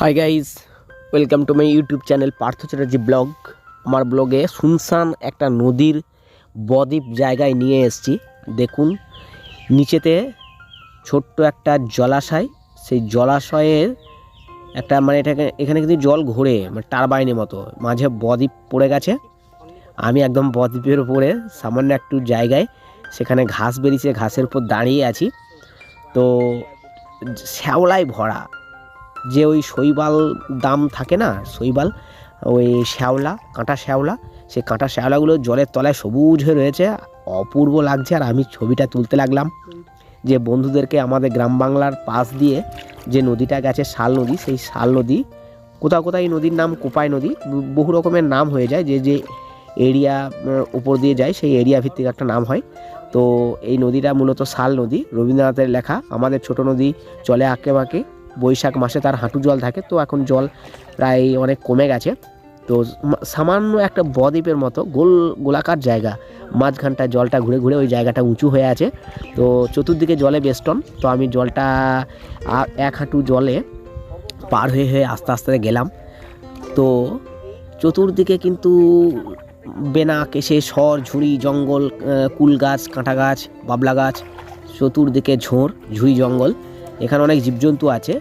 Hi guys welcome to my YouTube channel Partha Chatterjee vlog আমার ব্লগে শুনশান একটা নদীর বদ্বীপ জায়গায় নিয়ে এসেছি। দেখুন, নিচেতে ছোট্ট একটা জলাশয়। সেই জলাশয়ের একটা মানে এটাকে, এখানে কিন্তু জল ঘোরে মানে টারবাইনের মতো। মাঝে বদ্বীপ পড়ে গেছে। আমি একদম বদ্বীপের উপরে, সামান্য একটু জায়গায়। সেখানে ঘাস বেরিয়েছে, ঘাসের উপর দাঁড়িয়ে আছি। তো শ্যাওলায় ভরা। যে ওই শৈবাল দাম থাকে না, শৈবাল, ওই শ্যাওলা, কাঁটা শ্যাওলা সেই কাঁটা শ্যাওলাগুলো জলের তলায় সবুজ হয়ে রয়েছে, অপূর্ব লাগছে। আর আমি ছবিটা তুলতে লাগলাম যে বন্ধুদেরকে আমাদের গ্রাম বাংলার পাশ দিয়ে যে নদীটা গেছে, শাল নদী, সেই শাল নদী, কোথাও কোথাও এই নদীর নাম কোপাই নদী, বহু রকমের নাম হয়ে যায়। যে যে এরিয়া উপর দিয়ে যায়, সেই এরিয়া ভিত্তিক একটা নাম হয়। তো এই নদীটা মূলত শাল নদী। রবীন্দ্রনাথের লেখা, আমাদের ছোট নদী চলে আঁকে বাঁকে বৈশাখ মাসে তার হাঁটু জল থাকে, তো এখন জল প্রায় অনেক কমে গেছে। তো সামান্য একটা বদ্বীপের মতো গোল, গোলাকার জায়গা মাঝখানটা জলটা ঘুরে ঘুরে ওই জায়গাটা উঁচু হয়ে আছে। তো চতুর্দিকে জলে বেষ্টন, তো আমি জলটা এক হাঁটু জলে পার হয়ে হয়ে আস্তে আস্তে গেলাম। তো চতুর্দিকে কিন্তু বেনা কেশে সর ঝুড়ি, জঙ্গল কুল গাছ, কাঁটা গাছ, বাবলা গাছ, চতুর্দিকে ঝোঁড় ঝুড়ি জঙ্গল। এখানে অনেক জীবজন্তু আছে।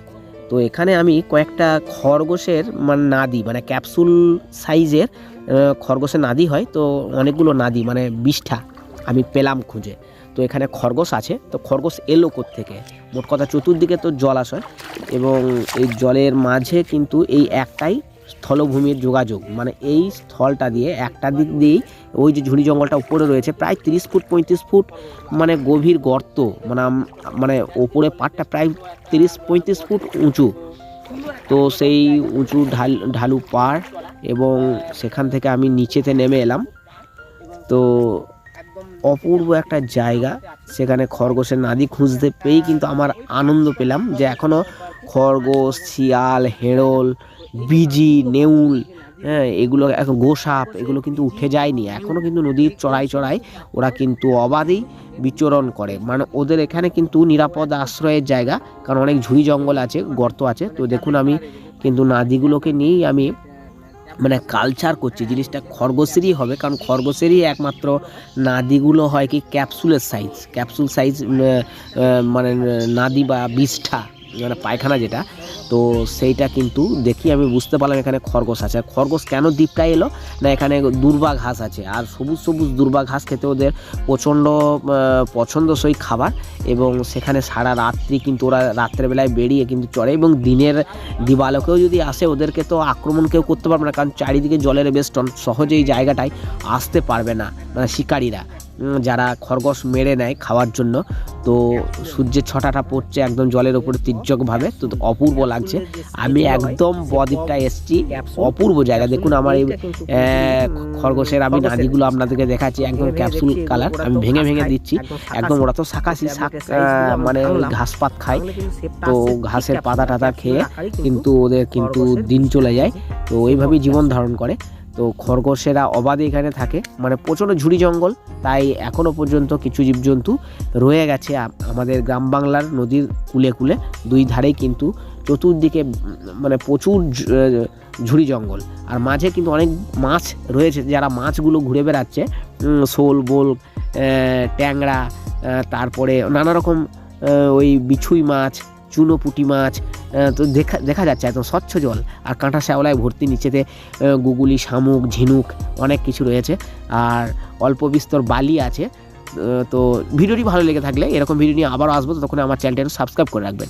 তো এখানে আমি কয়েকটা খরগোশের মানে নাদি মানে ক্যাপসুল সাইজের খরগোশের নাদি হয়। তো অনেকগুলো নাদি মানে বিষ্ঠা আমি পেলাম খুঁজে। তো এখানে খরগোশ আছে। তো খরগোশ এলো থেকে মোট কথা চতুর্দিকে তো জল জলাশয় এবং এই জলের মাঝে কিন্তু এই একটাই স্থলভূমির যোগাযোগ মানে এই স্থলটা দিয়ে একটা দিক দিয়েই ওই যে ঝুড়ি জঙ্গলটা উপরে রয়েছে, প্রায় তিরিশ ফুট, পঁয়ত্রিশ ফুট মানে গভীর গর্ত মানে মানে ওপরে পাটটা প্রায় তিরিশ, পঁয়ত্রিশ ফুট উঁচু। তো সেই উঁচু ঢাল, ঢালু পাড় এবং সেখান থেকে আমি নিচেতে নেমে এলাম। তো অপূর্ব একটা জায়গা, সেখানে খরগোশের নাদি খুঁজতে পেয়েই কিন্তু আমার আনন্দ পেলাম যে এখনও খরগোশ, শিয়াল হেড়ল বিজি, নেউল হ্যাঁ এগুলো এখন গোসাপ, এগুলো কিন্তু উঠে যায়নি। এখনও কিন্তু নদীর চড়াই চড়াই ওরা কিন্তু অবাধেই বিচরণ করে। মানে ওদের এখানে কিন্তু নিরাপদ আশ্রয়ের জায়গা, কারণ অনেক ঝুড়ি জঙ্গল আছে, গর্ত আছে। তো দেখুন আমি কিন্তু নাদিগুলোকে নিয়েই আমি মানে কালচার করছি। জিনিসটা খরগোশেরই হবে, কারণ খরগোশেরই একমাত্র নাদিগুলো হয় কি ক্যাপসুলের সাইজ ক্যাপসুল সাইজ মানে নাদি বা বিষ্ঠা। মানে পায়খানা যেটা, তো সেইটা কিন্তু দেখি আমি বুঝতে পারলাম এখানে খরগোশ আছে। আর খরগোশ কেন দ্বীপটায় এলো? না, এখানে দুর্বা ঘাস আছে। আর সবুজ সবুজ দুর্বা ঘাস খেতে ওদের প্রচণ্ড পছন্দসই খাবার এবং সেখানে সারা রাত্রি কিন্তু ওরা রাত্রেবেলায় বেরিয়ে কিন্তু চড়ে এবং দিনের দিবালোকেও যদি আসে, ওদেরকে তো আক্রমণ কেউ করতে পারবে না। কারণ চারিদিকে জলের বেষ্টন, সহজেই জায়গাটায় আসতে পারবে না মানে শিকারীরা। যারা খরগোশ মেরে নেয় খাওয়ার জন্য, তো সূর্যের ছটাটা পড়ছে একদম জলের উপরে তির্যকভাবে, তো অপূর্ব লাগছে। আমি একদম বদ্বীপটা এসছি, অপূর্ব জায়গা। দেখুন আমার এই খরগোশের আমি নাদিগুলো আপনাদেরকে দেখাচ্ছি, একদম ক্যাপসুল কালার আমি ভেঙে ভেঙে দিচ্ছি। একদম ওরা তো শাকাশি, শাক মানে ঘাস পাত খায়। তো ঘাসের পাতা টাতা খেয়ে কিন্তু ওদের কিন্তু দিন চলে যায়। তো এইভাবেই জীবন ধারণ করে। তো খরগোশেরা অবাধে এখানে থাকে। মানে প্রচণ্ড ঝুড়ি জঙ্গল, তাই এখনও পর্যন্ত কিছু জীবজন্তু রয়ে গেছে আমাদের গ্রাম বাংলার নদীর কুলে কুলে। দুই ধারেই কিন্তু চতুর্দিকে মানে প্রচুর ঝুড়ি জঙ্গল। আর মাঝে কিন্তু অনেক মাছ রয়েছে, যারা মাছগুলো ঘুরে বেড়াচ্ছে। শোল, বোল ট্যাংরা তারপরে নানা রকম ওই বিছুই মাছ, চুনো পুঁটি মাছ তো দেখা দেখা যাচ্ছে একদম স্বচ্ছ জল আর কাঁটা শ্যাওলায় ভর্তি নিচেতে গুগুলি, শামুক, ঝিনুক, অনেক কিছু রয়েছে। আর অল্প বিস্তর বালি আছে। তো ভিডিওটি ভালো লেগে থাকলে এরকম ভিডিও নিয়ে আবারও আসব। তখন আমার চ্যানেলটা সাবস্ক্রাইব করে রাখবেন।